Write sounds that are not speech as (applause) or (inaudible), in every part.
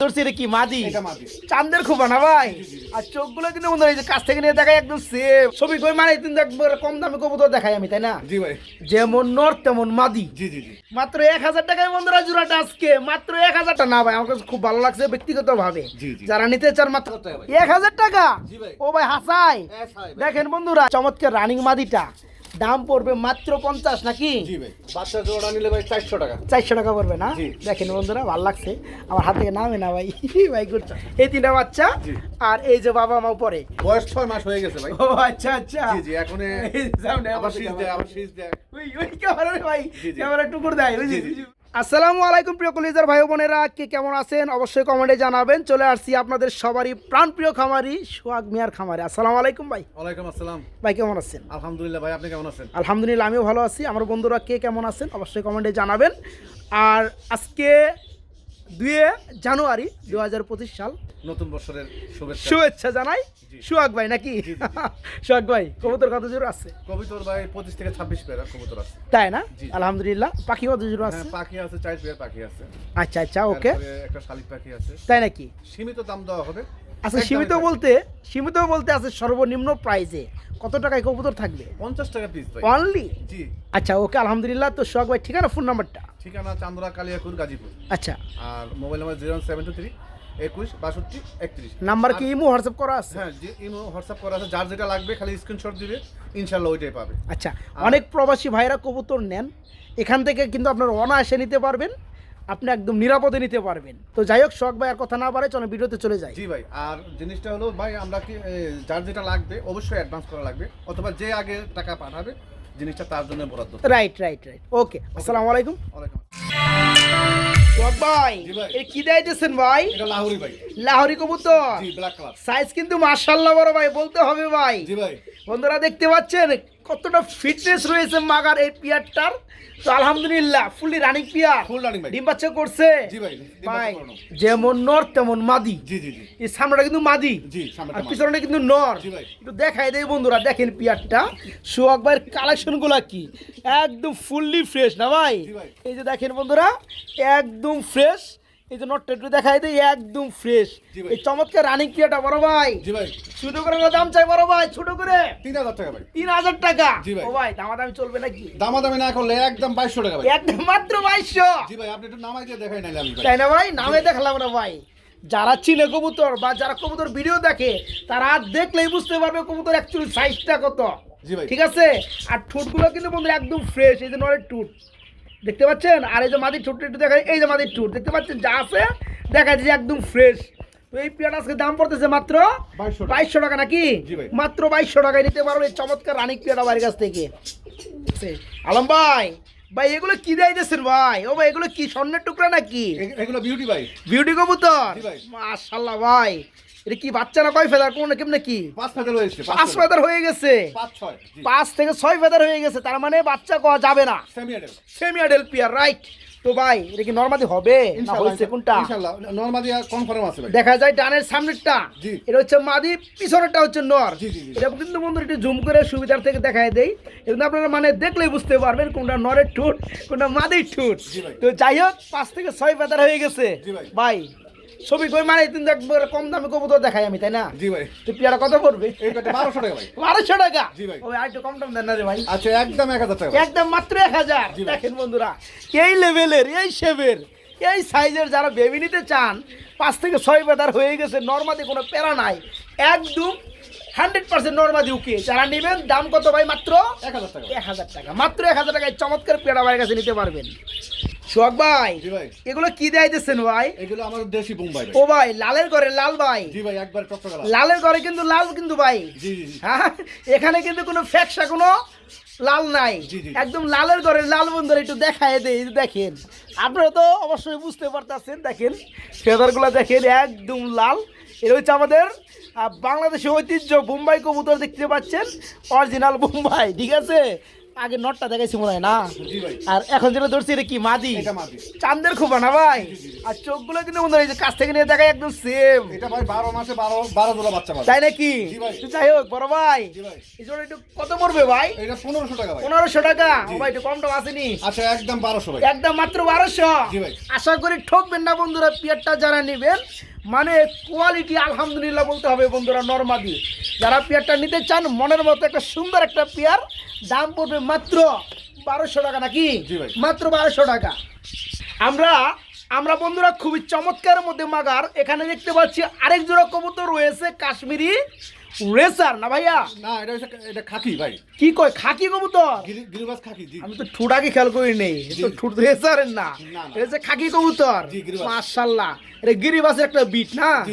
ধরছি এটা কি মাদি? চান্দের খুব না ভাই? আর চোখগুলো কিন্তু বন্ধু এই যে কাছ থেকে নিয়ে দেখাই একদম সেম ছবি কই মানে কিন্তু একবার কম দামে কবুতর দেখাই আমি তাই না? জি ভাই। যেমন নর তেমন মাদি। জি জি জি। মাত্র এক হাজার টাকায় বন্ধুরা জোড়াটা আজকে মাত্র এক হাজার টাকা। না ভাই আমার কাছে খুব ভালো লাগছে ব্যক্তিগত ভাবে। যারা নিতে চান মাত্র এক হাজার টাকা? ও ভাই হাসাই। দেখেন বন্ধুরা চমৎকার রানিং মাদিটা। দাম পড়বে মাত্র পঞ্চাশ নাকি? বাচ্চা জোড়া নিলে ভাই চারশো টাকা। চারশো টাকা পড়বে না। দেখেন বন্ধুরা ভালো লাগছে। আমার হাতে নামে না ভাই। (laughs) ভাই করছে এই তিনটা বাচ্চা আর এই যে বাবা মা পরে। বয়স ছয় মাস হয়ে গেছে ভাই। ও আচ্ছা আচ্ছা। জি জি এখন আবার শীষ দেয় আবার। আবার শীষ দেয়। ওই ওই ক্যামেরা ভাই। ক্যামেরা টুকুর দেয়। বুঝলি। আসসালামু আলাইকুম প্রিয় কলিজার ভাই বোনেরা কে কেমন আছেন? অবশ্যই কমেন্টে জানাবেন। চলে আসছি আপনাদের সবারই প্রাণপ্রিয় খামারি সোহাগ মিয়ার খামারি। আসসালামু আলাইকুম ভাই। ওয়ালাইকুম আসসালাম। ভাই কেমন আছেন? আলহামদুলিল্লাহ ভাই আপনি কেমন আছেন? আলহামদুলিল্লাহ আমিও ভালো আছি। আমার বন্ধুরা কে কেমন আছেন? অবশ্যই কমেন্টে জানাবেন। আর আজকে দুয়ে জানুয়ারি দু হাজার পঁচিশ সাল। নতুন বছরের শুভেচ্ছা। শুভেচ্ছা জানাই। সোহাগ ভাই নাকি। (laughs) সোহাগ ভাই কবুতর কত জোর আছে? কবিতর ভাই পঁচিশ থেকে ছাব্বিশ পেয়ার কবুতর আছে। তাই না? আলহামদুলিল্লাহ। পাখি কত জোর আছে? হ্যাঁ পাখি আছে চার পেয়ার পাখি আছে। আচ্ছা আচ্ছা ওকে। একটা শালিক পাখি আছে। তাই নাকি? সীমিত দাম দেওয়া হবে। আচ্ছা সীমিত বলতে সীমিত বলতে আছে সর্বনিম্ন প্রাইজে। কত টাকায় কবুতর থাকবে? পঞ্চাশ টাকা পিস ভাই। অনলি জি। আচ্ছা ওকে আলহামদুলিল্লাহ তো সোহাগ ভাই ঠিকানা ফোন নাম্বারটা ঠিকানা চান্দরা কালিয়াকুর গাজীপুর। আচ্ছা। আর mobile number zero seven two three একুশ বাষট্টি একত্রিশ। নাম্বার কি? ইমো হোয়াটসঅ্যাপ করা আছে? হ্যাঁ যে ইমো হোয়াটসঅ্যাপ করা আছে। যার যেটা লাগবে খালি স্ক্রিনশট দিবে ইনশাল্লাহ ওইটাই পাবে। আচ্ছা অনেক প্রবাসী ভাইরা কবুতর নেন। এখান থেকে কিন্তু আপনার অনায়াসে নিতে পারবেন। আপনি একদম নিরাপদে নিতে পারবেন। তো যাই হোক শখ ভাই আর কথা না বাড়ে চলো ভিডিওতে চলে যাই। জি ভাই আর জিনিসটা হলো ভাই আমরা কি যার যেটা লাগবে অবশ্যই অ্যাডভান্স করা লাগবে অথবা যে আগে টাকা পাঠাবে জিনিসটা তার জন্য বরাদ্দ রাইট রাইট রাইট ওকে আসসালামু আলাইকুম। ভাই কি দিয়েছেন ভাই? এটা লাহোরি ভাই। লাহোরি কবুতর। জি ব্ল্যাক কালার সাইজ কিন্তু বড় ভাই বলতে হবে ভাই। জি ভাই। বন্ধুরা দেখতে পাচ্ছেন? কতটা ফিটনেস রয়েছে মাগার এই পিয়ারটার? তো আলহামদুলিল্লাহ fully running pair full running ভাই। ডিম বাচ্চা করছে? জি ভাই ভাই যেমন নর তেমন মাদি। জি জি জি। এই সামনেটা কিন্তু মাদি। জি আর সামনেটা মাল। পিছনে কিন্তু নর। জি ভাই। একটু দেখাই দেই বন্ধুরা দেখেন পিয়ারটা। সোহাগ ভাইয়ের কালেকশনগুলা কি? একদম ফুললি ফ্রেশ না ভাই। এই যে দেখেন বন্ধুরা একদম ফ্রেশ এই যে নটটা একটু দেখাই দেই একদম ফ্রেশ এই চমৎকার রানিং বড় ভাই। জি ভাই। ছোট করে দাম চাই বড় ভাই ছোট করে। তিন হাজার টাকা ভাই। তিন হাজার টাকা? জি ভাই। ও ভাই দামাদামি চলবে নাকি? দামাদামি না করলে একদম বাইশশো টাকা ভাই। একদম মাত্র বাইশশো। জি ভাই আপনি একটু নামাই দিয়ে দেখাই নাইলে আমি ভাই। তাই না ভাই? নামে দেখলাম না ভাই। যারা চিনে কবুতর বা যারা কবুতর ভিডিও দেখে তারা দেখলেই বুঝতে পারবে কবুতর অ্যাকচুয়ালি সাইজটা কত। জি ভাই। ঠিক আছে? আর ঠোঁটগুলো কিন্তু বন্ধু একদম ফ্রেশ এই যে নরের ঠোঁট। দেখতে পাচ্ছেন? আর এই যে মাদির ঠোঁটটা একটু দেখাই। এই যে মাদির ঠোঁট দেখতে পাচ্ছেন? যা আছে দেখা যাচ্ছে একদম ফ্রেশ তো এই পেয়ার আজকে দাম পড়তেছে মাত্র বাইশশো টাকা। নাকি? মাত্র বাইশশো টাকায় নিতে পারবে এই চমৎকার রানিক পেয়ারা বাড়ির কাছ থেকে। আলম ভাই ভাই এগুলো কি দিয়েছেন ভাই? ও ভাই এগুলো কি স্বর্ণের টুকরা নাকি? এগুলো বিউটি ভাই। বিউটি কবুতর। মাশাল্লাহ ভাই। এটা কি বাচ্চা না কয় ফেদার? কোন কেমনে কি? পাঁচ ফেদার হয়েছে পাঁচ ফেদার। হয়ে গেছে। পাঁচ ছয় পাঁচ থেকে ছয় ফেদার হয়ে গেছে তার মানে বাচ্চা কওয়া যাবে না। Semi adult semi pair right তো ভাই এটা কি নর্মালি হবে? না হয়েছে কোনটা? ইনশাআল্লাহ নরমাদি কনফার্ম আছে ভাই। দেখা যায় ডানের সামনেরটা। এটা হচ্ছে মাদি পিছনেরটা হচ্ছে নর। এটা কিন্তু বন্ধু একটু জুম করে সুবিধার থেকে দেখায় দেই। কিন্তু আপনারা মানে দেখলেই বুঝতে পারবেন কোনটা নরের ঠুট কোনটা মাদির ঠুট। তো যাই হোক পাঁচ থেকে ছয় ফেদার হয়ে গেছে। ভাই। ছবি কই মানে কিন্তু একবার কম দামে কবুতর দেখাই আমি তাই না? জি ভাই। তো পিয়ারা কত পড়বে? বারোশো টাকা ভাই। বারোশো টাকা? জি ভাই। ও আর একটু কম দাম দেন না রে ভাই। আচ্ছা একদম এক হাজার টাকা। একদম মাত্র এক হাজার। দেখেন বন্ধুরা এই লেভেলের এই শেপের এই সাইজের যারা বেবি নিতে চান পাঁচ থেকে ছয় বেদার হয়ে গেছে নর্মাদি কোনো প্যারা নাই। একদম হান্ড্রেড পার্সেন্ট নর্মাদি উকে যারা নেবেন দাম কত ভাই মাত্র? এক হাজার টাকা। এক হাজার টাকা। মাত্র এক হাজার টাকায় চমৎকার পেড়া ভাইয়ের কাছে নিতে পারবেন। সোহাগ ভাই এগুলো কি দেয়াইতেছেন ভাই? এগুলো আমাদের দেশি বোম্বাই ও ভাই লালের ঘরে লাল ভাই। জি ভাই একবার টকটকা লালের ঘরে কিন্তু লাল কিন্তু ভাই। জি জি হ্যাঁ এখানে কিন্তু কোনো ফ্যাকসা কোনো লাল নাই। একদম লালের ঘরে লাল বন্ধুরা একটু দেখায় দেই দেখেন। আপনারা তো অবশ্যই বুঝতে পারতেছেন দেখেন। ফেদারগুলো দেখেন একদম লাল। এটা হচ্ছে আমাদের বাংলাদেশের ঐতিহ্য বোম্বাই কবুতর দেখতে পাচ্ছেন। অরিজিনাল বোম্বাই ঠিক আছে? আগে নটটা দেখাইছি মনে হয় না? আর এখন যেটা ধরছি এটা কি মাদি? চান্দের খুব না ভাই? আর চোখগুলো কিন্তু মনে হয় কাছ থেকে নিয়ে দেখায় একদম সেম এটা ভাই বারো মাসে বারো বারো জোড়া বাচ্চা তাই নাকি? যাই হোক বড় ভাই। এই একটু কত পড়বে ভাই? এটা পনেরোশো টাকা পনেরোশো টাকা? ভাই একটু কম টম আসেনি। আচ্ছা একদম বারোশো একদম মাত্র বারোশো? আশা করি ঠকবেন না বন্ধুরা পিয়ারটা যারা নেবেন মানে কোয়ালিটি আলহামদুলিল্লাহ বলতে হবে বন্ধুরা নর্মাদি। যারা পেয়ারটা নিতে চান মনের মতো একটা সুন্দর একটা পেয়ার দাম পড়বে মাত্র বারোশো টাকা নাকি? মাত্র বারোশো টাকা। আমরা আমরা বন্ধুরা খুবই চমৎকারের মধ্যে মাগার এখানে দেখতে পাচ্ছি আরেক জোড়া কবুতর রয়েছে কাশ্মীরি রেসার না ভাইয়া? না এটা এটা খাকি ভাই। কি কয় খাকি কবুতর? গিরি- গিরিবাজ খাকি জি। আমি তো খেয়াল করি নেই। তো ঠুট রেসারের না। এটা হচ্ছে খাকি কবুতর। এটা গিরিবাসের একটা বিট না?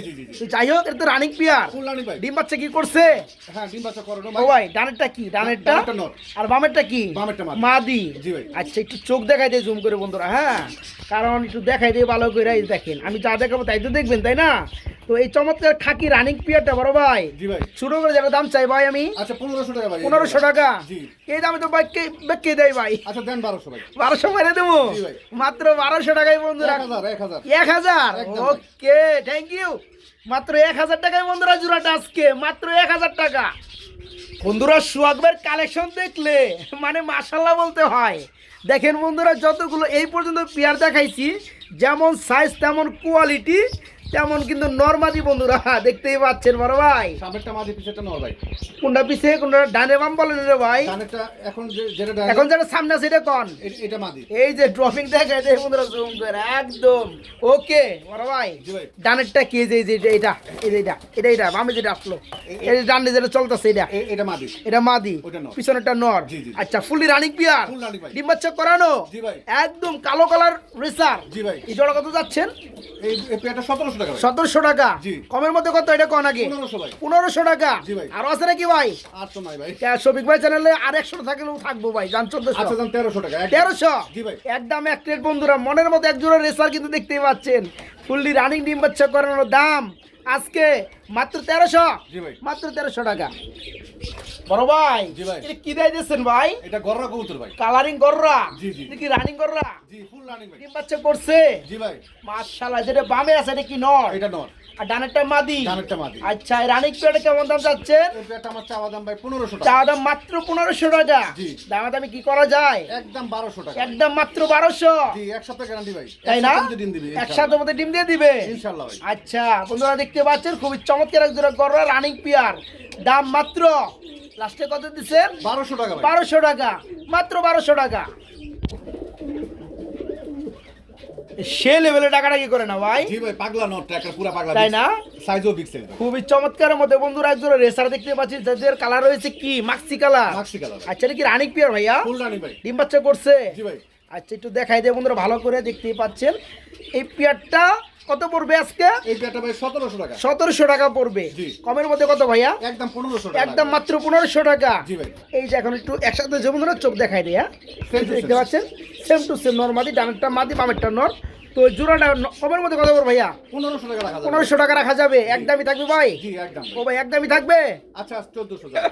যাই হোক এটা তো রানিং পিয়ার ডিম বাচ্চা কি করছে? হ্যাঁ ডিম বাচ্চা করানো ও ভাই। ভাই ডানেরটা কি? ডানেরটা? আর বামেরটা কি? বামেরটা মাদি। মাদি। জি ভাই। আচ্ছা একটু চোখ দেখাই দিয়ে জুম করে বন্ধুরা হ্যাঁ? কারণ একটু দেখাই দিয়ে ভালো করে দেখেন। আমি যা দেখাবো তাই তো দেখবেন তাই না? তো এই চমৎকার খাকি রানিং পিয়ারটা বড় ভাই। জি ভাই। ছোট করে যেটা দাম চাই ভাই আমি। আচ্ছা পনেরোশো টাকা ভাই। পনেরোশো টাকা। এই দামে তো দেয় ভাই। আচ্ছা দেন বারোশো ভাই। বারোশো মেরে দেবো? মাত্র বারোশো টাকায় বন্ধুরা। এক হাজার। ওকে থ্যাংক ইউ মাত্র এক হাজার টাকায় বন্ধুরা জোড়াটা আজকে। মাত্র এক হাজার টাকা। বন্ধুরা সুয়াগবের কালেকশন দেখলে মানে মাসাল্লাহ বলতে হয়। দেখেন বন্ধুরা যতগুলো এই পর্যন্ত পেয়ার দেখাইছি যেমন সাইজ তেমন কোয়ালিটি তেমন কিন্তু নর্মালি বন্ধুরা দেখতেই পাচ্ছেন বড় ভাই। সামনেরটা মাদি পিছেরটা নর ভাই। কোনটা পিছে কোনটা ডানে বাম বলেন রে ভাই। ডানেরটা এখন যে- যেটা এখন যেটা সামনে আছে এটা কন? এটা মাদি এই যে ড্রপিং দেখায় যে বন্ধুরা জুম করে একদম। ওকে বড় ভাই। ডানেরটা কি যে এটা এটা এটা এটা এটা বামে যেটা আসলো। এই ডানে যেটা চলতেছে এটা। এটা মাদি এটা মাদি। পিছনেরটা নর। আচ্ছা ফুললি রানিং পিয়ার ডিম বাচ্চা করানো। একদম কালো কালার রেসার জি ভাই। এই জোড়া কত যাচ্ছেন? এই পেয়ারটা সতেরোশো সতেরোশো টাকা কমের মধ্যে কত? এটা কন আগে পনেরোশো টাকা? আর আছে নাকি ভাই? শফিক ভাই চ্যানেলে আর একশো থাকলেও থাকব ভাই জান চোদ্দশো। আচ্ছা তেরোশো টাকা তেরোশো? একদম এক প্লেট বন্ধুরা মনের মতো এক জোড়া রেসার কিন্তু দেখতে পাচ্ছেন। ফুললি রানিং ডিম বাচ্চা করানোর দাম। আজকে মাত্র তেরোশো। মাত্র তেরোশো টাকা। বড় ভাই কি দেয় দিচ্ছেন ভাই? এটা গররা কবুতর ভাই। কালারিং গররা? কি রানিং গররা? জি ফুল রানিং ভাই। বাচ্চা করছে? জি ভাই। মাশাআল্লাহ যেটা বামে আছে এটা কি নর? এটা নর। আর ডানেরটা মাদি। ডানেরটা মাদি। আচ্ছা এই রানিং পেয়ারটা কেমন দাম চাচ্ছেন? এই পেয়ারটা আমার চাওয়া দাম ভাই পনেরোশো চা টাকা দাম মাত্র পনেরোশো টাকা। জি। দামা দামি কি করা যায়? একদম টাকা। একদম মাত্র জি এক সপ্তাহ গ্যারান্টি ভাই। তাই না? মধ্যে ডিম দিবি মধ্যে ডিম দিয়ে দিবে? ভাই। আচ্ছা বন্ধুরা দেখতে পাচ্ছেন খুবই চমৎকার এক জোড়া গররা রানিং পিয়ার। দাম মাত্র লাস্টে কত দিচ্ছেন? বারোশো টাকা বারোশো টাকা। মাত্র বারোশো টাকা। সে লেভেলে টাকাটা কি করে না ভাই? জি ভাই পাগলা নট একটা পুরো পাগলা তাই না? সাইজও পিক্সেল খুবই চমৎকার মধ্যে বন্ধুরা একজন রেসার দেখতে পাচ্ছি যাদের কালার রয়েছে কি? মাক্সি কালার মাক্সি কালার আচ্ছা এটা কি রানিক পিয়ার ভাইয়া? ফুল রানিক ভাই। ডিম বাচ্চা করছে? জি ভাই। আচ্ছা একটু দেখাই দে বন্ধুরা ভালো করে দেখতেই পাচ্ছেন। এই পেয়ারটা কত পড়বে আজকে? এই ভাই সতেরোশো টাকা। সতেরোশো টাকা পড়বে। কমের মধ্যে কত ভাইয়া? একদম পনেরোশো টাকা। একদম মাত্র পনেরোশো টাকা। জি ভাই। এই যে এখন একটু একসাথে যে বন্ধুরা চোখ দেখাই দিয়ে হ্যাঁ? দেখতে পাচ্ছেন? সেম টু সেম নর্মালি ডানেরটা মাদি বামেরটা নর। তো জোড়াটা কমের মধ্যে কত পড়বে ভাইয়া? পনেরোশো টাকা রাখা যাবে। পনেরোশো টাকা রাখা যাবে। একদমই থাকবে ভাই? জি একদম ও ভাই একদমই থাকবে? আচ্ছা চোদ্দশো টাকা।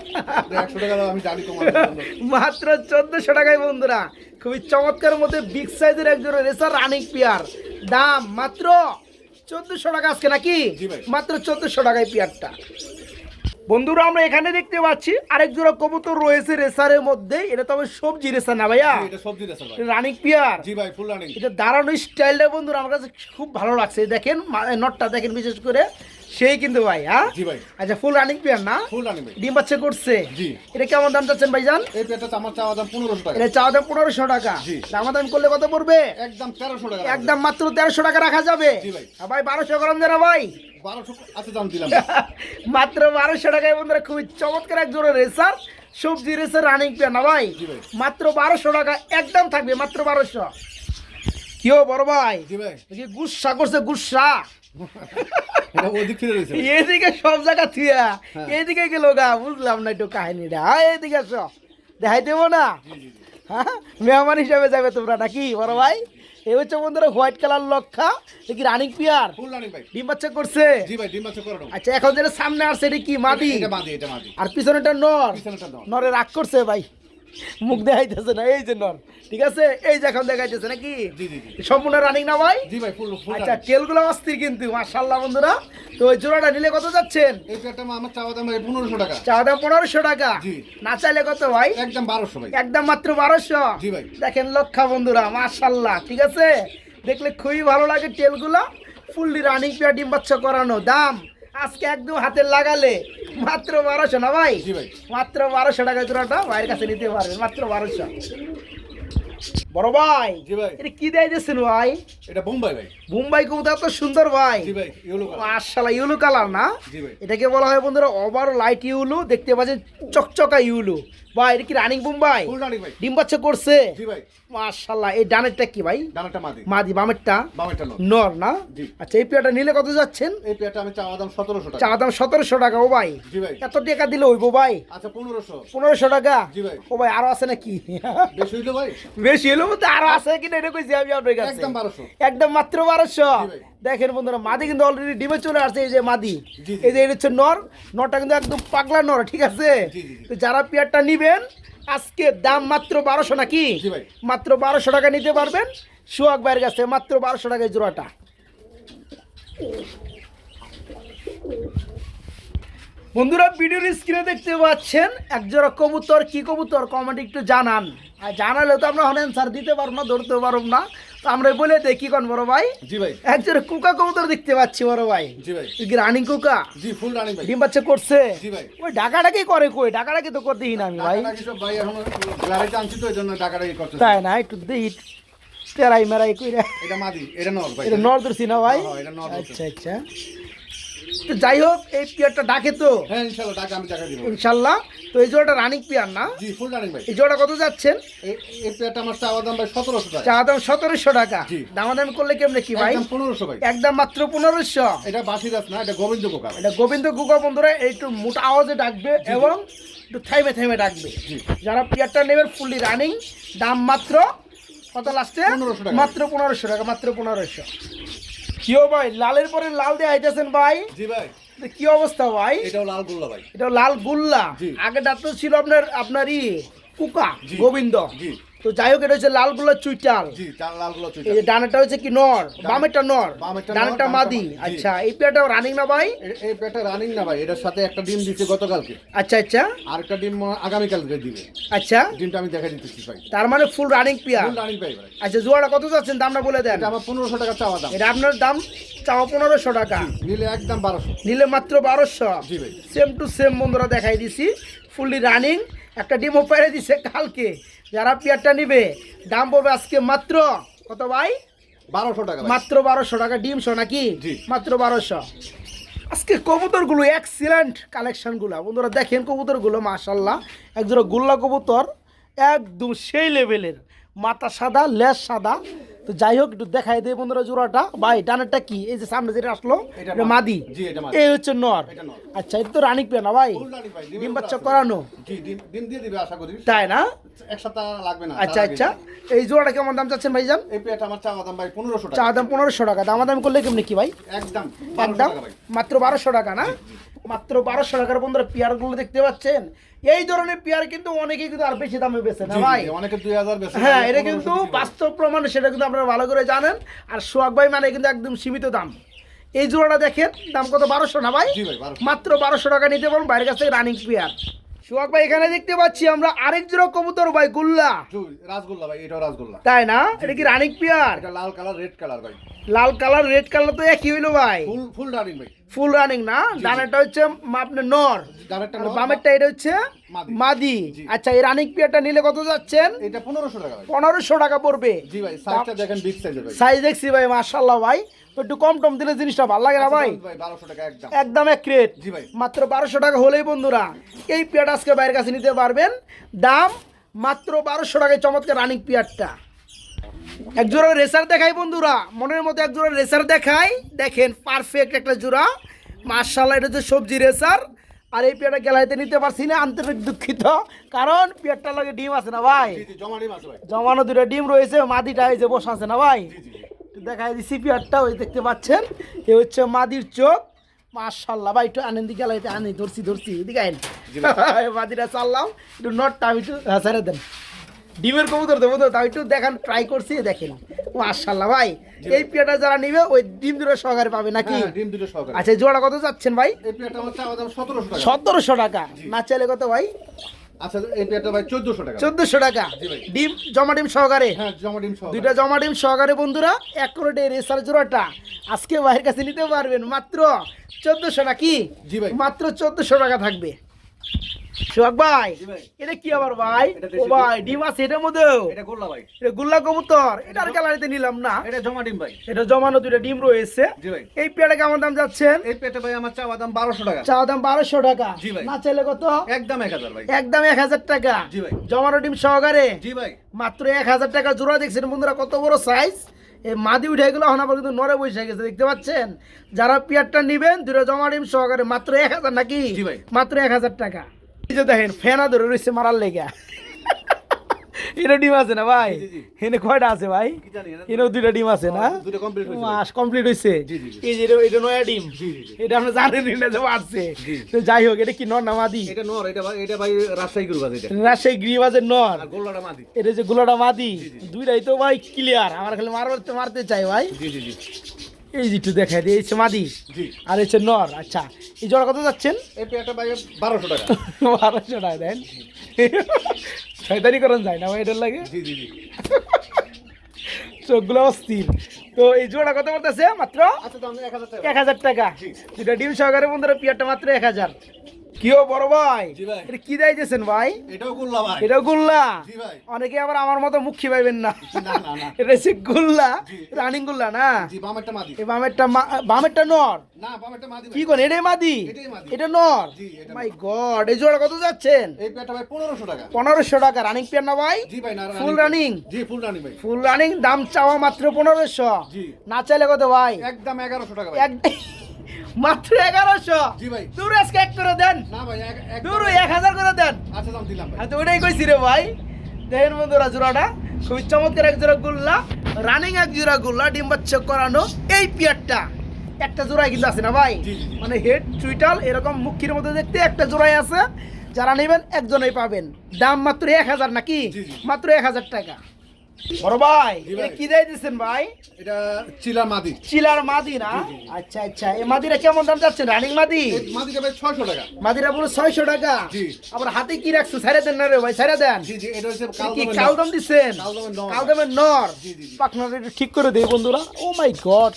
একশো টাকা আমি জানি তোমার (laughs) মাত্র চোদ্দশো টাকায় বন্ধুরা। খুবই চমৎকার মধ্যে বিগ সাইজের একজন রেসার রানিং পিয়ার দাম মাত্র চোদ্দশো টাকা আজকে নাকি? মাত্র চোদ্দশো টাকায় পেয়ারটা। বন্ধুরা আমরা এখানে দেখতে পাচ্ছি আরেক জোড়া কবুতর রয়েছে রেসারের মধ্যে। এটা তো আমার সবজি রেসার না ভাইয়া? এটা সবজি রেসার ভাই। Running peer? জি ভাই ফুল রানিং এটা দাঁড়ানো স্টাইলটা বন্ধুরা আমার কাছে খুব ভালো লাগছে। দেখেন নটটা দেখেন বিশেষ করে। সেই কিন্তু ভাই হ্যাঁ? জি ভাই। আচ্ছা ফুল রানিং পেয়ার না? ফুল রানিং ভাই ডিম বাচ্চা করছে। জি। এটা কেমন দাম চাচ্ছেন ভাইজান? এই পেয়ারটা আমার চাওয়া দাম পনেরোশো টাকা। এটা চাওয়া দাম পনেরোশো টাকা। জি। দামা দাম করলে কত পড়বে? একদম তেরোশো টাকা একদম মাত্র তেরোশো টাকা রাখা যাবে। জি ভাই। ভাই বারোশো গরম যারা ভাই। বারোশো আচ্ছা দাম দিলাম। (laughs) মাত্র বারোশো টাকায় বন্ধুরা খুবই চমৎকার এক জোড়া রেসার সবজি রেসার রানিং পেয়ার না ভাই। মাত্র বারোশো টাকা একদম থাকবে মাত্র বারোশো। কি হো বড় ভাই? জি ভাই। গুসা করছে গুসা। এদিকে সব জায়গা থুয়া হ্যাঁ। এদিকে গেল গা বুঝলাম না একটু কাহিনীটা। হ্যাঁ এদিকে আসো। দেখাই দেবো না হ্যাঁ? মেহমান হিসাবে যাবে তোমরা নাকি বড় ভাই? এই হচ্ছে বন্ধুরা হোয়াইট কালার লক্ষা দেখি রানিং পিয়ার? ডিম বাচ্চা করছে। আচ্ছা এখন যেটা সামনে আসছে এটা কি? মাদি? এটা আর পিছনেটা নর। নরে রাগ করছে ভাই। মুখ দেখাইতেছে না এই যে নর ঠিক আছে? এই যে এখন দেখাইতেছে নাকি? সম্পূর্ণ রানিং না ভাই? জি ভাই ফুল ফুল আচ্ছা তেলগুলো অস্থির কিন্তু মাশাল্লাহ বন্ধুরা। তো ওই জোড়াটা নিলে কত যাচ্ছেন? এই প্যাটটা আমার চাওয়া দাম পনেরোশো টাকা। চা দাম পনেরোশো টাকা? জি। না চাইলে কত ভাই? একদম বারোশো ভাই। একদম মাত্র বারোশো? জি ভাই। দেখেন লক্ষা বন্ধুরা মাশাল্লাহ ঠিক আছে? দেখলে খুবই ভালো লাগে তেলগুলো। ফুললি রানিং পেয়ার ডিম বাচ্চা করানো দাম। আজকে একদম হাতে লাগালে মাত্র বারোশো না ভাই? মাত্র বারোশো টাকা জোড়াটা ভাইয়ের কাছে নিতে পারবেন মাত্র বারোশো। বড় ভাই এটা কি দেয় দিয়েছেন ভাই? এটা বোম্বাই ভাই। বোম্বাই কবুতর তো সুন্দর ভাই। মার্শাল ইউলু কালার না? এটাকে বলা হয় বন্ধুরা ওভার লাইট ইউলু দেখতে পাচ্ছেন চকচকা ইউলু ভাই এটা কি রানিং ডিম বাচ্চা করছে? মার্শাল্লাহ এই ডানেরটা কি ভাই? মাদি। মাদি বামেরটা? বামেরটা নর। না? আচ্ছা এই পেয়ারটা নিলে কত যাচ্ছেন? এই প্যাটটা আমি চাওয়া দাম সতেরোশো টাকা। চা দাম সতেরোশো টাকা ও ভাই। জি ভাই। এত টাকা দিলে হইবো ভাই? আচ্ছা টাকা? জি ভাই। ও ভাই আরও আছে নাকি? বেশি হইল ভাই? বেশি তো আরও আছে কিনা এটা কইছি আমি আপনার কাছে। একদম মাত্র বারোশো। দেখেন বন্ধুরা মাদি কিন্তু অলরেডি ডিমে চলে আসছে এই যে মাদি। এই যে এটা হচ্ছে নর। নরটা কিন্তু একদম পাগলা নর ঠিক আছে। তো যারা পেয়ারটা নিবেন আজকে দাম মাত্র বারোশো নাকি? মাত্র বারোশো টাকা নিতে পারবেন? সোহাগ ভাইয়ের কাছে মাত্র বারোশো টাকায় জোড়াটা। বন্ধুরা ভিডিওর স্ক্রিনে দেখতে পাচ্ছেন এক জোড়া কবুতর কি কবুতর? কমেন্ট একটু জানান। আর জানালে তো আমরা অনেক অ্যান্সার দিতে পারব না ধরতে পারব না। তো আমরা বলে দেই কি কোন বড় ভাই? জি ভাই। একজন কুকা কবুতর দেখতে পাচ্ছি বড় ভাই। জি ভাই। রানিং কুকা? জি ফুল রানি ভাই। ডিম বাচ্চা করছে? জি ভাই। ওই ডাকাটাকে করে কই? ডাকাটাকে তো করতেই না আমি ভাই। ঢাকা সব ভাই এখন গ্যালারিতে আনছি তো এজন্য ঢাকা টাকাটা করছে তাই না? একটু দেই তেরাই মেরাই কইরা। এটা মাদি এটা নর ভাই। এটা নর্দর সিনা ভাই? হ্যাঁ, এটা নর আচ্ছা আচ্ছা। তো যাই হোক এই পিয়ারটা ডাকে তো। হ্যাঁ ইনশাল্লাহ টাকা আমি টাকা দিব। ইনশাল্লাহ। তো এই জোড়াটা রানিং পিয়ার না? জি ফুল রানি ভাই। এই জোড়া কত যাচ্ছেন? এই এই আমার চাওয়া দাম ভাই টাকা। চা দাম সতেরোশো টাকা। জি। দামাদামি করলে কেমনে কি ভাই? একদম ভাই। একদম মাত্র পনেরোশো। এটা বাসি দাস না এটা গোবিন্দ কোকা এটা গোবিন্দ গুগা বন্ধুরা একটু মোটা আওয়াজে ডাকবে এবং একটু থাইমে থাইমে ডাকবে। যারা পিয়ারটা নেবেন ফুললি রানিং দাম মাত্র কত লাস্টে 1500 টাকা। মাত্র পনেরোশো টাকা মাত্র পনেরোশো। কিও ভাই? লালের পরে লাল দিয়ে আইতেছেন ভাই? জি ভাই। কি অবস্থা ভাই? এটাও লাল গুল্লা ভাই। এটা লাল গুল্লা। আগেটা তো ছিল আপনার আপনারই কুকা গোবিন্দ। জি। তো যাই হোক এটা হচ্ছে লাল গুল্লা চুইটাল এই ডানাটা হচ্ছে কি নর? বামেরটা নর? ডানাটা মাদি। আচ্ছা এই পেয়ারটা রানিং না ভাই? এই প্যাটটা রানিং না ভাই এটার সাথে একটা ডিম দিচ্ছে গতকালকে। আচ্ছা আচ্ছা। আর একটা ডিম আগামীকালকে দিবে। আচ্ছা। ডিমটা আমি দেখা দিতেছি ভাই। তার মানে full running pair. Full running ভাই। আচ্ছা জোয়াটা কত যাচ্ছেন? দামটা বলে দেন। এটা আমার পনেরোশো টাকা চাওয়া দাম। এটা আপনার দাম চাওয়া পনেরোশো টাকা। নিলে একদম বারোশো। নিলে মাত্র বারোশো। জি ভাই। সেম টু সেম বন্ধুরা দেখাই দিছি। ফুললি রানিং একটা ডিমও পেরে দিছে কালকে। যারা পেয়ারটা নিবে দাম পড়বে আজকে মাত্র কত ভাই? বারোশো টাকা মাত্র বারোশো টাকা ডিমশো নাকি? মাত্র বারোশো। আজকে কবুতরগুলো এক্সিলেন্ট কালেকশনগুলো বন্ধুরা দেখেন কবুতরগুলো মাশাল্লাহ একজোড়া গোল্লা কবুতর একদম সেই লেভেলের মাথা সাদা লেস সাদা। তো যাই হোক একটু দেখাই দেয় বন্ধুরা জোড়াটা। ভাই ডানেরটা কি? এই যে সামনে যেটা আসলো এটা মাদি। এই হচ্ছে নর। আচ্ছা এটা তো রানিক পেয়ে না ভাই রানিং ভাই ডিম বাচ্চা করানো। তাই না? এক সপ্তাহ লাগবে না আচ্ছা আচ্ছা। এই জোড়াটা কেমন দাম চাচ্ছেন ভাইজান? এই পেট আমার চাওয়া দাম ভাই পনেরোশো টাকা। চা দাম পনেরোশো টাকা। দামাদামি করলে কেমনি কি ভাই? একদম একদম? ভাই। মাত্র বারোশো টাকা না? মাত্র বারোশো টাকার বন্ধুরা পেয়ারগুলো দেখতে পাচ্ছেন? এই ধরনের পেয়ার কিন্তু অনেকেই কিন্তু আর বেশি দামে বেছে না ভাই। অনেকে দুই হাজার হ্যাঁ এটা কিন্তু বাস্তব প্রমাণ সেটা কিন্তু আপনারা ভালো করে জানেন। আর সোহাগ ভাই মানে কিন্তু একদম সীমিত দাম। এই জোড়াটা দেখেন দাম কত বারোশো না ভাই? মাত্র বারোশো টাকা নিতে পারুন বাইরের কাছ থেকে রানিং পেয়ার সোহাগ ভাই এখানে দেখতে পাচ্ছি আমরা আরেক জোড়া কবুতর ভাই গুল্লা। রাসগোল্লা ভাই এটাও রাসগোল্লা। তাই না? এটা কি রানিং পেয়ার এটা লাল কালার রেড কালার ভাই। লাল কালার রেড কালার তো একই হইল ভাই। ফুল ফুল রানিং ভাই। ফুল রানিং না? ডানাটা হচ্ছে আপনার নর। বামেরটা এটা হচ্ছে মাদি। আচ্ছা এই রানিং পেয়ারটা নিলে কত যাচ্ছেন? এটা পনেরোশো টাকা পনেরোশো টাকা পড়বে। জি ভাই সাইজটা দেখেন বিগ সাইজের সাইজ দেখছি ভাই মার্শাল্লাহ ভাই। তো একটু কম টম দিলে জিনিসটা ভালো লাগে না ভাই? ভাই একদম। এক ক্রেট জি ভাই। মাত্র বারোশো টাকা হলেই বন্ধুরা এই পেয়ারটা আজকে বাইরের কাছে নিতে পারবেন। দাম মাত্র বারোশো টাকায় চমৎকার রানিং পেয়ারটা এক জোড়া রেসার দেখাই বন্ধুরা মনের মতো এক জোড়া রেসার দেখাই। দেখেন পারফেক্ট একটা জোড়া। মার্শাল্লাহ এটা হচ্ছে সবজি রেসার। আর এই পেয়ারটা গেলাইতে নিতে পারছি না আন্তরিক দুঃখিত। কারণ পেয়ারটার লাগে ডিম আছে না ভাই? জমানো দুটো ডিম রয়েছে মাদিটা এই যে বসে আছে না ভাই? দেখাই দিচ্ছি পেয়ারটা ওই দেখতে পাচ্ছেন? এ হচ্ছে মাদির চোখ। মাশাল্লাহ ভাই একটু আনেন দিকে আনি ধরছি ধরছি এদিকে আইন। (laughs) মাদিটা চাললাম একটু নটটা আমি একটু হ্যাঁ, ছেড়ে দেন। ডিমের কবুতর দেবো তো তাও একটু দেখান ট্রাই করছি দেখেন। ও মাশাল্লাহ ভাই এই পেয়াটা যারা নিবে ওই ডিম দুটো সহকারে পাবে নাকি? হ্যাঁ, ডিম দুটো সহকারে। আচ্ছা জোড়া কত যাচ্ছেন ভাই? এই চাওয়া দাম সতেরোশো টাকা। সতেরোশো টাকা। না চাইলে কত ভাই? আচ্ছা এই পেয়ারটা ভাই টাকা। চোদ্দশো টাকা। ডিম জমা ডিম সহকারে? হ্যাঁ জমা ডিম দুইটা জমা ডিম সহকারে বন্ধুরা এক করে রেসার জোড়াটা। আজকে ভাইয়ের কাছে নিতে পারবেন। মাত্র চোদ্দশো নাকি? জি ভাই। মাত্র চোদ্দশো টাকা থাকবে। সোহাগ ভাই এটা কি আবার ভাই? ও ভাই ডিম আছে এটার মধ্যেও? এটা গোল্লা ভাই। এটা গুল্লা কবুতর? এটার গ্যালারিতে নিলাম না। এটা জমা ডিম ভাই। এটা জমানো দুইটা ডিম রয়েছে। জি ভাই। এই পেয়ারা কেমন দাম যাচ্ছেন? এই পেয়ারটা ভাই আমার চাওয়া দাম বারোশো টাকা। চা দাম বারোশো টাকা। জি ভাই। না চাইলে কত? একদম এক হাজার ভাই। একদম এক হাজার টাকা। জি ভাই। জমানো ডিম সহকারে? জি ভাই। মাত্র এক হাজার টাকা জোড়া দেখছেন বন্ধুরা কত বড় সাইজ এই মাদি উঠে গেলো এখন আবার কিন্তু নরে বসে গেছে দেখতে পাচ্ছেন? যারা পেয়ারটা নিবেন দুটো জমা ডিম সহকারে মাত্র এক হাজার নাকি? ভাই। মাত্র এক হাজার টাকা। যে দেখেন ফেনা ধরে রয়েছে মারার লেগা। এটা ডিম আছে না ভাই। এনে কয়টা আছে ভাই? এনেও দুইটা ডিম আছে না? মাস কমপ্লিট হয়েছে। এই যে এটা- নয়া ডিম। এটা জানেন না যে তো যাই হোক এটা কি নর না মাদি? এটা নর এটা ভাই এটা ভাই রাজশাহী গরু বাজে এটা। রাজশাহী গৃহবাজের নর। আর গোল্লাটা মাদি। এটা যে গুলাটা মাদি। দুইটাই তো ভাই ক্লিয়ার আমার খালি মারতে মারতে চাই ভাই। জি জি জি। এই একটু দেখাই দিই এই হচ্ছে মাদি আর এই হচ্ছে নর আচ্ছা। এই জোড়া কত যাচ্ছেন? এই পেয়ারটা ভাই বারোশো টাকা। (laughs) বারোশো টাকা দেন। শয়তানি করেন যায় না ভাই এটার লাগে? (laughs) চোখগুলো অস্থির। তো এই জোড়া কত করতেছে মাত্র? আচ্ছা এক হাজার টাকা। যেটা ডিম সহকারে বন্ধুরা পিয়ারটা মাত্র এক হাজার। কিও বড় ভাই? এটা কি দিয়েছেন ভাই? এটাও গোল্লা ভাই। এটা গুল্লা? অনেকে আবার আমার মতো মুখী পাইবেন না। না এটা হচ্ছে গুল্লা? রানিং গুল্লা বামেরটা বামেরটা নর? কি এটাই মাদি? এটা নর? জি, মাই গড এই জোড়া কত যাচ্ছেন? পনেরোশো টাকা। রানিং পেয়ার না ভাই? ফুল রানিং ফুল রানিং দাম চাওয়া মাত্র পনেরোশো। না চাইলে কত ভাই? একদম এগারোশো টাকা মাত্র এগারোশো। জি ভাই। দূর আজকে এক করে দেন। না দূর এক হাজার করে দেন। আচ্ছা দাম দিলাম আমি তো ওইটাই কইছি রে ভাই। দেখেন বন্ধুরা জোড়াটা খুবই চমৎকার এক জোড়া গুল্লা রানিং এক জোড়া গুল্লা ডিম বাচ্চা করানো এই পিয়ারটা। একটা জোড়াই কিন্তু আছে না ভাই। মানে হেড চুইটাল এরকম মুখির মধ্যে দেখতে একটা জোড়াই আছে। যারা নেবেন একজনই পাবেন। দাম মাত্র এক হাজার নাকি। মাত্র এক হাজার টাকা। বড় ভাই এটা কি দেয় দিচ্ছেন ভাই? এটা চিলার মাদি। চিলার মাদি না? আচ্ছা আচ্ছা এই মাদিরা কেমন দাম যাচ্ছে? রানিং মাদি? মাদিটা ভাই ছয়শো টাকা। মাদিরা পুরো ছয়শো টাকা? জি। আবার হাতে কি রাখছো? ছেড়ে দেন না রে ভাই ছেড়ে দেন। জি জি এটা হচ্ছে কি কালদমের কালদম দিচ্ছেন কালদমের নর। একটু ঠিক করে দেই বন্ধুরা। ও মাই গড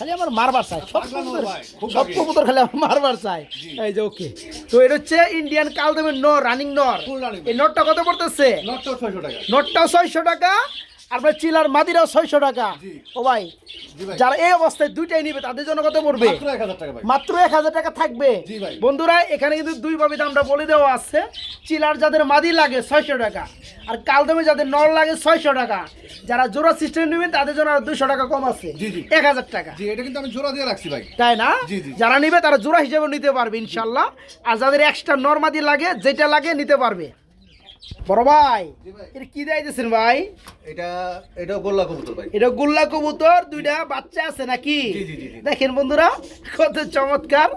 খালি আমার মারবার চাই সব কবুতর সব কবুতর খালি আমার মারবার চাই। এই যে ওকে তো এটা হচ্ছে ইন্ডিয়ান কালদমের নর রানিং নর। এই নটটা কত পড়তেছে? নটটাও ছয়শো টাকা। আপনার চিলার মাদিরাও ছয়শো টাকা। ও ভাই যারা এই অবস্থায় দুইটাই নিবে তাদের জন্য কত পড়বে? মাত্র এক হাজার টাকা থাকবে। বন্ধুরা এখানে কিন্তু দুই ভাবে দামটা বলে দেওয়া আছে। চিলার যাদের মাদি লাগে ছয়শো টাকা আর কালদমে যাদের নল লাগে ছয়শো টাকা। যারা জোড়া সিস্টেম নেবেন তাদের জন্য আর দুশো টাকা কম আছে। এক হাজার টাকা। এটা কিন্তু আমি জোড়া দিয়ে রাখছি ভাই। তাই না। যারা নিবে তারা জোড়া হিসেবে নিতে পারবে ইনশাল্লাহ। আর যাদের এক্সট্রা নর্মাদি লাগে যেটা লাগে নিতে পারবে। বড় ভাই এটা কি দিয়েছেন ভাই? এটা এটাও গোল্লা কবুতর ভাই। এটা গুল্লা কবুতর দুইটা বাচ্চা আছে নাকি। দেখেন বন্ধুরা কত চমৎকার।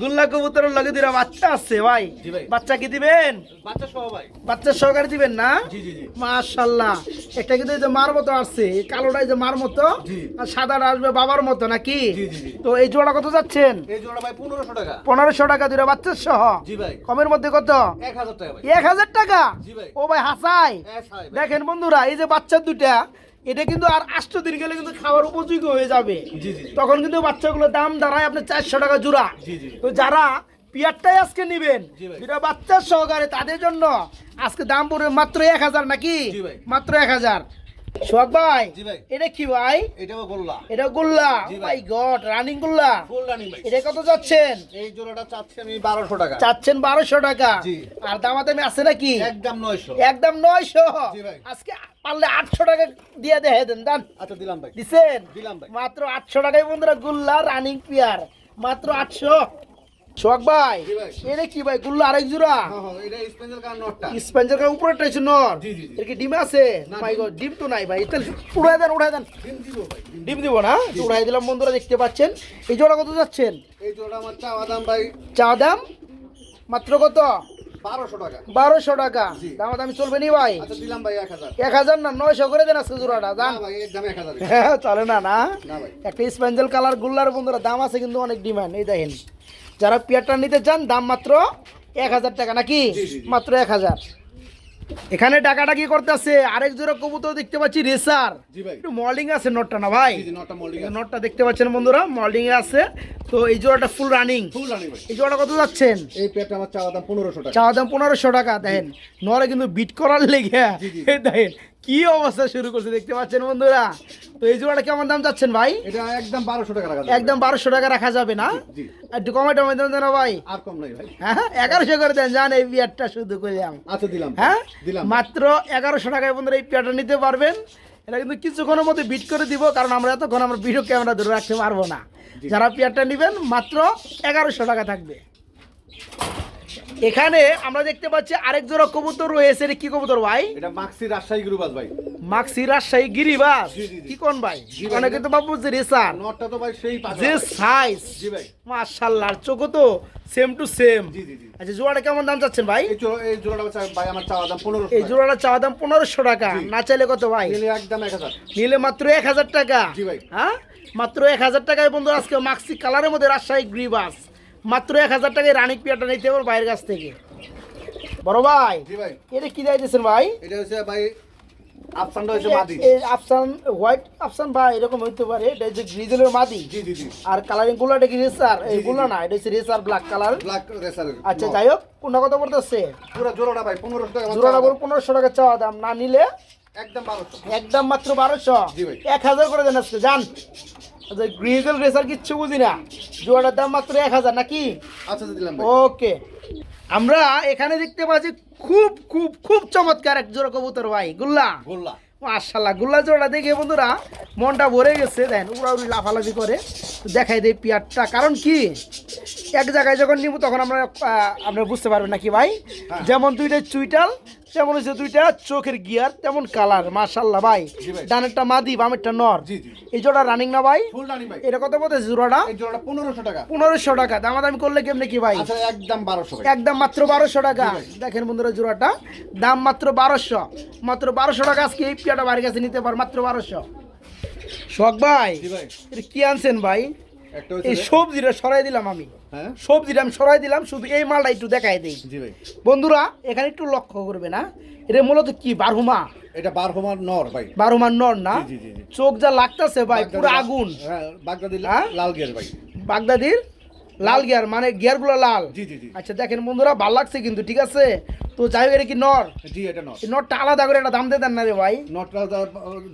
গুল্লা কবুতরের লগে দুইটা বাচ্চা আছে ভাই। বাচ্চা কি দিবেন? বাচ্চা সহ ভাই। বাচ্চা সহকারে দিবেন না? মাশাল্লাহ। একটা কিন্তু এই যে মার মতো আসছে কালোটা এই যে মার মতো। আর সাদাটা আসবে বাবার মতো নাকি। তো এই জোড়া কত যাচ্ছেন? এই জোড়া ভাই পনেরোশো টাকা। পনেরোশো টাকা দুইটা বাচ্চা সহ। জি ভাই। কমের মধ্যে কত? এক হাজার টাকা ভাই। এক হাজার টাকা? জি। ভাই। ও ভাই হাসাই। ভাই। দেখেন বন্ধুরা এই যে বাচ্চা দুটা এটা কিন্তু আর আষ্ট দিন গেলে কিন্তু খাওয়ার উপযোগী হয়ে যাবে। তখন কিন্তু বাচ্চাগুলোর দাম দাঁড়ায় আপনার চারশো টাকা জোড়া। তো যারা পিয়ারটাই আজকে নিবেন যেটা বাচ্চার সহকারে তাদের জন্য আজকে দাম পড়বে মাত্র এক হাজার নাকি? মাত্র এক হাজার। ভাই এটা কি ভাই? এটা গোল্লা। এটা গোল্লা? Oh ভাই। গড রানিং গোল্লা? এটা কত যাচ্ছেন? এই জোড়াটা আমি 1200 টাকা। চাচ্ছেন 1200 টাকা। আর দামাদামি আছে নাকি? একদম 900 একদম 900 আজকে পারলে 800 টাকা দিয়ে দেহে দেন দান। আচ্ছা দিলাম ভাই। দিলাম ভাই। মাত্র 800 টাকায় বন্ধুরা গোল্লা রানিং পিয়ার মাত্র 800 শোক ভাই কি ভাই আরেক জোড়া? হ্যাঁ, হ্যাঁ, স্পেঞ্জার কার উপরে নর এর কি ডিম আছে? ডিম। তো নাই ভাই তাহলে উড়াই দেন উড়াই দেন। ডিম দিব না? উড়াই দিলাম বন্ধুরা দেখতে পাচ্ছেন। এই জোড়া কত যাচ্ছেন? এই জোড়া আমার চা দাম ভাই। চা দাম? মাত্র কত? বারোশো টাকা। দাম টাকা চলবে নি ভাই? আচ্ছা, এক হাজার। না নয়শো করে দেন আজকে জোড়াটা দাম (laughs) চলে না না? একটা স্পেঞ্জাল কালার গুল্লার বন্ধুরা দাম আছে কিন্তু অনেক ডিমান্ড এই দেখেন। যারা পেয়ারটা নিতে চান দাম মাত্র এক হাজার টাকা নাকি। মাত্র এক হাজার। এখানে টাকাটা কি করতেছে? আরেক জোড়া কবুতর দেখতে পাচ্ছি রেসার। একটু মল্ডিং আছে নটটা না ভাই? নটটা দেখতে পাচ্ছেন বন্ধুরা মল্ডিং এ আছে। তো এই জোড়াটা ফুল রানিং ফুল রানি ভাই। এই জোড়াটা কত যাচ্ছেন? এই পেটটা আমার চাওয়া দাম পনেরোশো টাকা। চাওয়া দাম পনেরোশো টাকা দেখেন। নরে কিন্তু বিট করার লেগে। দেখেন কি অবস্থা শুরু করছে দেখতে পাচ্ছেন বন্ধুরা? তো এই জোড়াটা কেমন দাম যাচ্ছেন ভাই? এটা একদম বারোশো টাকা রাখা একদম বারোশো টাকা রাখা যাবে না? একটু কমে টমে দেন না ভাই। আর কম নাই ভাই। হ্যাঁ এগারোশো করে দেন জান এই বিয়ারটা শুধু করলাম আচ্ছা দিলাম। হ্যাঁ দিলাম। মাত্র এগারোশো টাকায় বন্ধুরা এই পেয়ারটা নিতে পারবেন। এটা কিন্তু কিছুক্ষণের মধ্যে বিট করে দিব কারণ আমরা এতক্ষণ আমরা ভিডিও ক্যামেরা ধরে রাখতে পারব না। যারা পেয়ারটা নেবেন মাত্র এগারোশো টাকা থাকবে। এখানে আমরা দেখতে পাচ্ছি আরেক জোড়া কবুতর রয়েছে। এটা কি কবুতর ভাই? এটা মাক্সি রাজশাহী গুরুবাস ভাই। মাক্সি রাজশাহী গিরিবাস। কি কোন ভাই? অনেকে তো বাবু যে রেসার। নটটা তো ভাই সেই যে সাইজ জি ভাই। মাশাল্লাহ চোখো তো সেম টু সেম জি জি আচ্ছা জোড়াটা কেমন দাম চাচ্ছেন ভাই? এই জোড়া এই জোড়াটা ভাই আমার চাওয়া দাম পনেরোশো এই জোড়াটা চাওয়া দাম পনেরোশো টাকা। না চাইলে কত ভাই? নিলে একদম এক হাজার। নিলে মাত্র এক হাজার টাকা। জি ভাই। হ্যাঁ? মাত্র এক হাজার টাকায় বন্ধু আজকে মাক্সি কালারের মধ্যে রাজশাহী গ্রিবাস মাত্র এক হাজার টাকায় রানিক পিয়াটা নিতে পারব বাইরের কাছ থেকে। বড় ভাই এটা কি দিয়েছেন ভাই? এটা হচ্ছে ভাই আফসানটা হচ্ছে মাদি। এই আফসান হোয়াইট আফসান ভাই এরকম হইতে পারে এটা হচ্ছে গ্রিজেলের মাদি। জি জি জি। আর কালারিং গুলাটা কি রেসার? এই জি, জি, গুলো জি। না এটা হচ্ছে রেসার ব্ল্যাক কালার ব্ল্যাক আচ্ছা যাই হোক কোনটা কত পড়তেছে? পুরো জোড়াটা ভাই পনেরোশো টাকা জোড়াটা চাওয়া দাম না নিলে একদম মাত্র বারোশো। এক হাজার করে দেন আজকে যান। গ্রিজেল রেসার কিচ্ছু বুঝি না জোড়াটার দাম মাত্র এক হাজার নাকি? আচ্ছা আচ্ছা, দিলাম ওকে আমরা এখানে দেখতে পাচ্ছি খুব খুব খুব চমৎকার এক জোড়া কবুতর ভাই। গুল্লা? গোল্লা। মাশাল্লাহ গুল্লা জোড়া দেখে বন্ধুরা মনটা ভরে গেছে। দেন উড়াউড়ি লাফালাফি করে দেখাই দেয় পিয়ারটা। কারণ কি? এক জায়গায় যখন নিব তখন আমরা আহ, আপনারা বুঝতে পারবেন নাকি ভাই? হ্যাঁ। যেমন দুইটা চুইটাল তেমন হচ্ছে দুইটা চোখের গিয়ার তেমন কালার মাশাল্লাহ ভাই। ডানেরটা মাদি বামেরটা নর। এই জোড়া রানিং না ভাই? ফুল রানি ভাই। এটা কত বলতেছে জোড়াটা? এই জোড়াটা পনেরোশো টাকা। পনেরোশো টাকা। দামাদামি করলে কেমনে কি ভাই? আচ্ছা একদম বারোশো একদম মাত্র বারোশো টাকা। দেখেন বন্ধুরা জোড়াটা। দাম মাত্র বারোশো। মাত্র বারোশো টাকা আজকে এই পিয়াটা বাড়ির কাছে নিতে পার মাত্র বারোশো। শখ ভাই? জি ভাই। এটা কি আনছেন ভাই? এই সবজিটা সরাই দিলাম আমি। হ্যাঁ? সবজিটা আমি সরাই দিলাম শুধু এই মালটা একটু দেখাই দিই। বন্ধুরা এখানে একটু লক্ষ্য করবে না এটা মূলত কি? বারহুমা। এটা বারহুমার নর ভাই। বারহুমার নর না। চোখ যা লাগতেছে ভাই পুরো আগুন। বাগদাদি? লাল গিয়ার ভাই। বাগদাদির লাল গিয়ার মানে গিয়ারগুলো লাল। জি জি জি। আচ্ছা দেখেন বন্ধুরা ভালো লাগছে কিন্তু ঠিক আছে? তো যাই হোক এটা কি নর? জি এটা নর। নটটা আলাদা করে একটা দাম দিয়ে দেন না রে ভাই। নটটা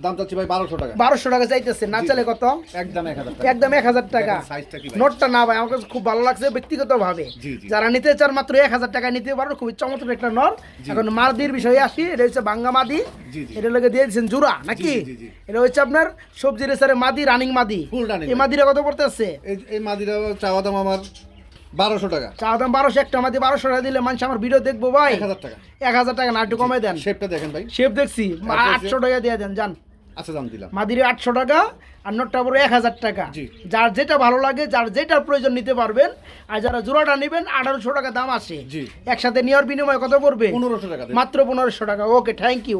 দাম চাচ্ছি ভাই বারোশো টাকা। বারোশো টাকা চাইতেছে না চালে কত? একদম এক হাজার টাকা। একদম এক হাজার টাকা। দেখেন সাইজটা কি ভাই? নোটটা না ভাই আমার কাছে খুব ভালো লাগছে ব্যক্তিগত ভাবে জি, জি। যারা নিতে চান মাত্র এক হাজার টাকা নিতে পারো খুবই চমৎকার একটা নর। এখন মাদির বিষয়ে আসি এটা হচ্ছে বাঙ্গা মাদি। জি, জি। এটা লোকে দিয়ে দিচ্ছেন জুরা নাকি? জি, জি, জি। এটা হচ্ছে আপনার সবজি রেসারে মাদি রানিং মাদি। এই। মাদিরা কত পড়তেছে? এই এই মাদিরা চাওয়া দাম আমার বারোশো টাকা। চা দাম বারোশো একটা মাদি বারোশো টাকা দিলে মানুষ আমার ভিডিও দেখব ভাই। এক হাজার টাকা। এক হাজার টাকা না একটু কমে দেন। শেপটা দেখেন ভাই। শেপ দেখছি আটশো টাকা দিয়ে দেন যান। আচ্ছা দাম দিলাম। মাদিরে আটশো টাকা আর নোটটা পুরো এক হাজার টাকা। যার যেটা ভালো লাগে যার যেটার প্রয়োজন নিতে পারবেন আর যারা জোড়াটা নেবেন আঠারোশো টাকা দাম জি। একসাথে নেওয়ার বিনিময়ে কত পড়বে? পনেরোশো টাকা মাত্র পনেরোশো টাকা। ওকে থ্যাংক ইউ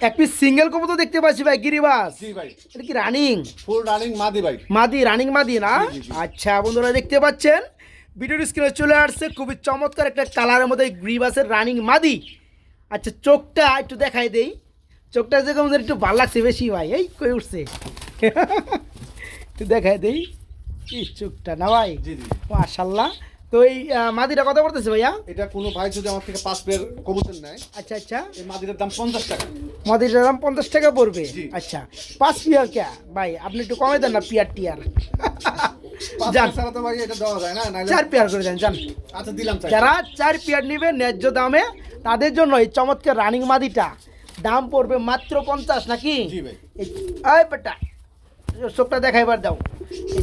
এক পিস সিঙ্গেল কবুতর দেখতে পাচ্ছি ভাই গিরিবাস। জি ভাই। এটা কি রানিং ফুল রানিং মাদি ভাই। মাদি রানিং মাদি না। আচ্ছা বন্ধুরা দেখতে পাচ্ছেন ভিডিওর স্ক্রিনে চলে আসছে খুবই চমৎকার একটা কালারের মধ্যে গ্রিবাসের রানিং মাদি। আচ্ছা চোখটা একটু দেখাই দেই। চোখটা যে আমাদের একটু ভালো লাগছে বেশি ভাই এই কই উঠছে? (laughs) একটু দেখাই দেই। কি চোখটা না ভাই? মাশাল্লাহ তো এই মাদিটা কত পড়তেছে ভাইয়া? এটা কোনো ভাই যদি আমার থেকে পাঁচ পেয়ার কবুতর নেয় আচ্ছা আচ্ছা। এই মাদিটার দাম পঞ্চাশ টাকা। মাদিটার দাম পঞ্চাশ টাকা পড়বে? আচ্ছা পাঁচ পিয়ার কে? ভাই আপনি একটু কমে দেন না পিয়ার টিয়ার। চার পেয়ার করে দেন যান। আচ্ছা দিলাম যারা চার পেয়ার নিবে ন্যায্য দামে তাদের জন্য এই চমৎকার রানিং মাদিটা। দাম পড়বে মাত্র পঞ্চাশ নাকি? এই চোখটা দেখাইবার দাও।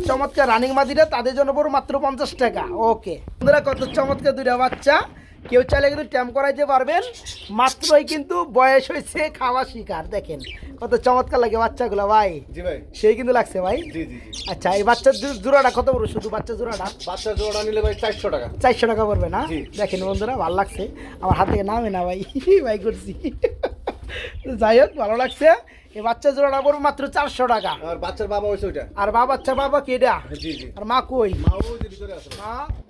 চমৎকার রানিং মাদিটা তাদের জন্য পড়বে মাত্র পঞ্চাশ টাকা। ওকে বন্ধুরা কত চমৎকার দুইটা বাচ্চা। কেউ চাইলে কিন্তু ট্যাম করাইতে পারবেন। মাত্রই কিন্তু বয়স হয়েছে খাওয়া শিকার দেখেন। কত চমৎকার লাগে বাচ্চাগুলো ভাই। সেই কিন্তু লাগছে ভাই? আচ্ছা এই বাচ্চার জোড়াটা কত বড় শুধু বাচ্চা জোড়াটা? বাচ্চা জোড়া নিলে ভাই চারশো টাকা। চারশো টাকা পড়বে না? দেখেন বন্ধুরা ভালো লাগছে। আমার হাতে নামে না ভাই। (laughs) ভাই করছি। যাই হোক ভালো লাগছে। এই বাচ্চা জোড়াটা পড়বে মাত্র চারশো টাকা। আর বাচ্চার বাবা হয়েছে ওইটা। আর বাচ্চা বাবা কেডা জি জি। আর মা কই? মা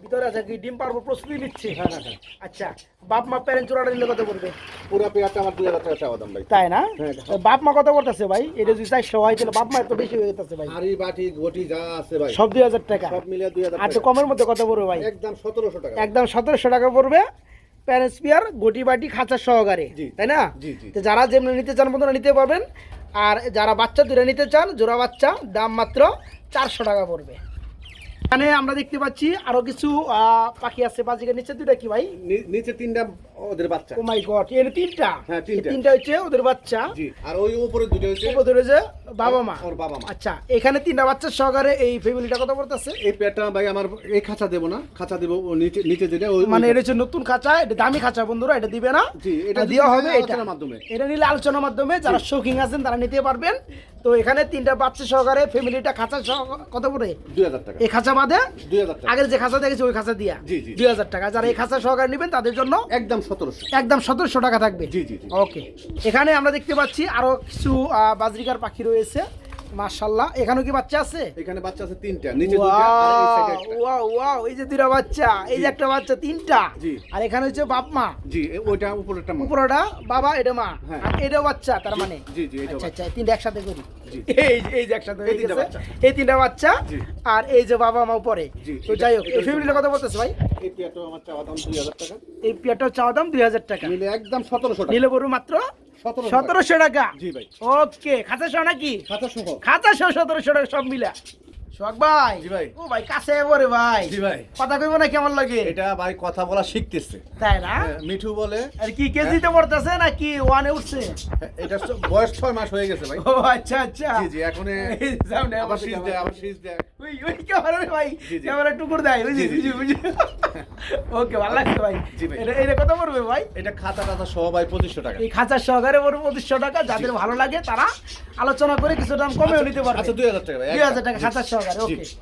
ভিতরে আছে। কি? ডিম পারব প্রস্তুতি নিচ্ছে। হ্যাঁ হ্যাঁ হ্যাঁ। আচ্ছা বাপ মা প্যারেন্ট জোড়াটা নিলে কত পড়বে? পুরো পেয়ারটা আমার দুই হাজার টাকা চাওয়া দাম ভাই। তাই না? হ্যাঁ। বাপ মা কত করতেছে ভাই? এটা যদি চারশো হয় তাহলে বাপ মা এত বেশি হয়ে যেতেছে ভাই। হাড়ি বাটি গটি যা আছে ভাই। সব দুই হাজার টাকা। সব মিলিয়ে দুই হাজার আর টাকা। কমের মধ্যে কত পড়বে ভাই? একদম সতেরোশো টাকা। একদম সতেরোশো টাকা পড়বে। প্যারেন্টস পিয়ার গটি বাটি খাঁচা সহকারে তাই না। তো যারা যেমনি নিতে চান বন্ধুরা নিতে পারবেন আর যারা বাচ্চা দূরে নিতে চান জোড়া বাচ্চা দাম মাত্র চারশো টাকা পড়বে এখানে আমরা দেখতে পাচ্ছি আরও কিছু পাখি আছে। বাজিকের নিচে দুটা কি ভাই? নিচে তিনটা ওদের বাচ্চা। ও মাই গড এর তিনটা? হ্যাঁ, তিনটা। তিনটা হচ্ছে ওদের বাচ্চা। জি আর ওই উপরে দুটো হচ্ছে উপর ধরে যে বাবা মা। ওর বাবা মা। আচ্ছা এখানে তিনটা বাচ্চা সহকারে এই ফ্যামিলিটা কত পড়তেছে এই পেয়ারটা ভাই আমার এই খাঁচা দেবো না খাঁচা দেবো নিচে নিচে যেটা ওই মানে এটা হচ্ছে নতুন খাঁচা এটা দামি খাঁচা বন্ধুরা এটা দিবে না। জি, এটা দেওয়া হবে এটা। মাধ্যমে। এটা নিলে আলোচনার মাধ্যমে যারা শৌখিন আছেন তারা নিতে পারবেন। তো এখানে তিনটা বাচ্চা সহকারে ফ্যামিলিটা খাঁচা কত পড়ে দুই হাজার টাকা। এই খাঁচা বাদে দুই হাজার টাকা। আগের যে খাঁচা দেখেছি ওই খাঁচা দিয়া। দুই হাজার টাকা। যারা এই খাঁচা সহকারে নেবেন তাদের জন্য একদম সতেরোশো। একদম সতেরোশো টাকা থাকবে। জি, জি, জি। ওকে। এখানে আমরা দেখতে পাচ্ছি আরও কিছু বাজরিকার পাখি রয়েছে। মাশাল্লাহ এখানেও কি বাচ্চা আছে? এখানে বাচ্চা আছে তিনটা নিচে দুটো আর এই সাইডে একটা। ওয়াও ওয়াও এই যে দুটা বাচ্চা এই যে একটা বাচ্চা তিনটা। জি। আর এখানে হচ্ছে বাপ মা। জি ওইটা উপরেরটা মা। উপরটা বাবা এটা মা। হ্যাঁ। আর এটাও বাচ্চা তার মানে? জি জি এটা আচ্ছা আচ্ছা তিনটা একসাথে করি। এই এই যে একসাথে এই তিনটা বাচ্চা। এই তিনটা বাচ্চা আর এই যে বাবা মা উপরে। তো যাই হোক এটা এই ফ্যামিলিটা কথা বলতেছে ভাই? এই পেয়ারটা আমার চাওয়া দাম দুই হাজার টাকা। এই পেয়ারটার চাওয়া দাম দুই হাজার টাকা। নিলে একদম সতেরোশো টাকা। নিলে গরু মাত্র সতেরোশো টাকা। জি ভাই। ওকে খাতা সহ নাকি? খাতা সহ। খাতা সহ সতেরোশো টাকা সব মিলা। সোহাগ ভাই। জি ভাই। ও ভাই কাছে পরে ভাই। জি ভাই। কথা কইব না কেমন লাগে? এটা ভাই কথা বলা শিখতেছে। তাই না? হ্যাঁ, মিঠু বলে। আর কি কেজিতে পড়তেছে নাকি ওয়ানে উঠছে? এটা বয়স মাস হয়ে গেছে ভাই। ও আচ্ছা আচ্ছা। জি জি এখন সামনে আবার আবার শীষ দেয় আবার শীষ দেয়। ওই ওই ক্যামেরা ভাই। ক্যামেরা টুকুর দেয় বুঝি জি, জি, বুঝি বুঝি ওকে ভালো লাগছে ভাই। জি, ভাই। এটা এটা কত পড়বে ভাই? এটা খাতা টাতা সহ ভাই টাকা। এই সহকারে পড়বে টাকা। যাদের ভালো লাগে তারা আলোচনা করে কিছু দাম কমেও নিতে পারবে। আচ্ছা দুই হাজার টাকা ভাই খাঁচার সহকারে জি। ওকে